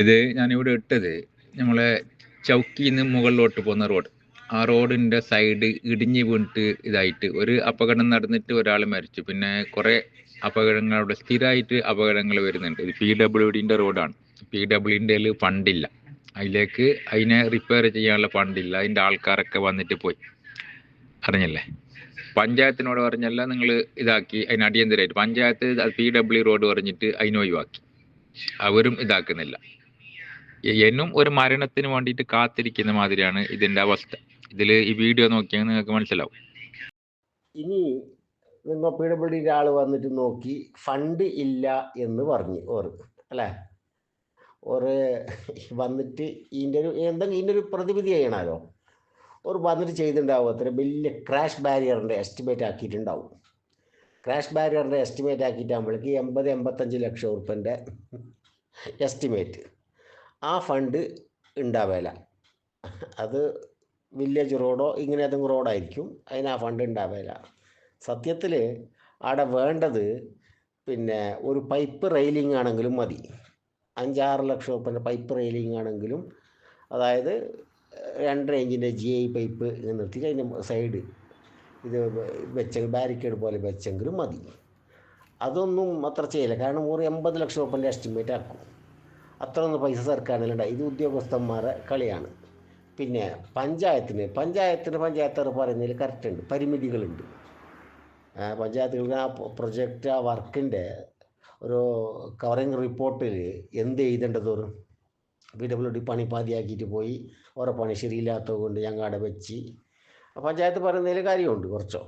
ഇത് ഞാനിവിടെ ഇട്ടത് നമ്മളെ ചൗക്കിന്ന് മുകളിലോട്ട് പോകുന്ന റോഡ്. ആ റോഡിന്റെ സൈഡ് ഇടിഞ്ഞ് വീണിട്ട് ഇതായിട്ട് ഒരു അപകടം നടന്നിട്ട് ഒരാൾ മരിച്ചു. പിന്നെ കുറേ അപകടങ്ങൾ അവിടെ സ്ഥിരമായിട്ട് അപകടങ്ങൾ വരുന്നുണ്ട്. ഇത് പി ഡബ്ല്യു ഡിന്റെ റോഡാണ്. പി ഡബ്ല്യുഡിന്റെ ഫണ്ടില്ല. അതിലേക്ക് അതിനെ റിപ്പയർ ചെയ്യാനുള്ള ഫണ്ടില്ല. അതിന്റെ ആൾക്കാരൊക്കെ വന്നിട്ട് പോയി. അറിഞ്ഞല്ലേ? പഞ്ചായത്തിനോട് പറഞ്ഞല്ല നിങ്ങൾ ഇതാക്കി അതിന് അടിയന്തരമായിട്ട് പഞ്ചായത്ത് പി ഡബ്ല്യു റോഡ് പറഞ്ഞിട്ട് അതിന് ഒഴിവാക്കി. അവരും ഇതാക്കുന്നില്ല. എന്നും ഒരു മരണത്തിന് വേണ്ടിയിട്ട് കാത്തിരിക്കുന്ന മാതിരിയാണ് ഇതിന്റെ അവസ്ഥ. ഇതിൽ ഈ വീഡിയോ നോക്കിയാൽ നിങ്ങൾക്ക് മനസ്സിലാവും. ഇനി നിങ്ങൾ പി ഡബ്ല്യു ഡിയുടെ ആൾ വന്നിട്ട് നോക്കി ഫണ്ട് ഇല്ല എന്ന് പറഞ്ഞു ഓറ് അല്ലേ? ഓറ് വന്നിട്ട് ഇതിന്റെ ഒരു എന്തെങ്കിലും ഇതിന്റെ ഒരു പ്രതിവിധി ചെയ്യണമല്ലോ ഓർ വന്നിട്ട് ചെയ്തിട്ടുണ്ടാവും അത്ര വലിയ ക്രാഷ് ബാരിയറിന്റെ എസ്റ്റിമേറ്റ് ആക്കിയിട്ടുണ്ടാവും. ക്രാഷ് ബാരിയറിന്റെ എസ്റ്റിമേറ്റ് ആക്കിയിട്ടാകുമ്പോഴേക്ക് എൺപത് എൺപത്തഞ്ച് ലക്ഷം ഉറുപ്പന്റെ എസ്റ്റിമേറ്റ് ആ ഫണ്ട് ഉണ്ടാവേല. അത് വില്ലേജ് റോഡോ ഇങ്ങനെ ഏതെങ്കിലും റോഡായിരിക്കും അതിന് ആ ഫണ്ട് ഉണ്ടാവേല. സത്യത്തിൽ അവിടെ വേണ്ടത് പിന്നെ ഒരു പൈപ്പ് റെയിലിംഗ് ആണെങ്കിലും മതി. അഞ്ചാറ് ലക്ഷം ഉറുപ്പന്റെ പൈപ്പ് റെയിലിംഗ് ആണെങ്കിലും അതായത് രണ്ടര ഇഞ്ചിന്റെ ജി ഐ പൈപ്പ് ഇങ്ങനെ നിർത്തി അതിന്റെ സൈഡ് ഇത് വെച്ചെങ്കിൽ ബാരിക്കേഡ് പോലെ വെച്ചെങ്കിലും മതി. അതൊന്നും അത്ര ചെയ്യില്ല. കാരണം ഒരു എൺപത് ലക്ഷം റുപ്യന്റെ എസ്റ്റിമേറ്റ് ആക്കും. അത്ര ഒന്നും പൈസ സർക്കാരിനുണ്ട് ഇത് ഉദ്യോഗസ്ഥന്മാരെ കളിയാണ്. പിന്നെ പഞ്ചായത്തിന് പഞ്ചായത്തിന് പഞ്ചായത്തുകാർ പറയുന്നതിൽ കറക്റ്റുണ്ട് പരിമിതികളുണ്ട്. പഞ്ചായത്തുകൾക്ക് ആ പ്രൊജക്റ്റ് ആ വർക്കിന്റെ ഒരു കവറിങ് റിപ്പോർട്ടിൽ എന്ത് എഴുതേണ്ടത്? ഒരു പി ഡബ്ല്യു ഡി പണി പാതിയാക്കിയിട്ട് പോയി. ഓരോ പണി ശരിയില്ലാത്തത് കൊണ്ട് ഞങ്ങൾ അവിടെ വെച്ച് പഞ്ചായത്ത് പറയുന്നതിൽ കാര്യമുണ്ട് കുറച്ചോ.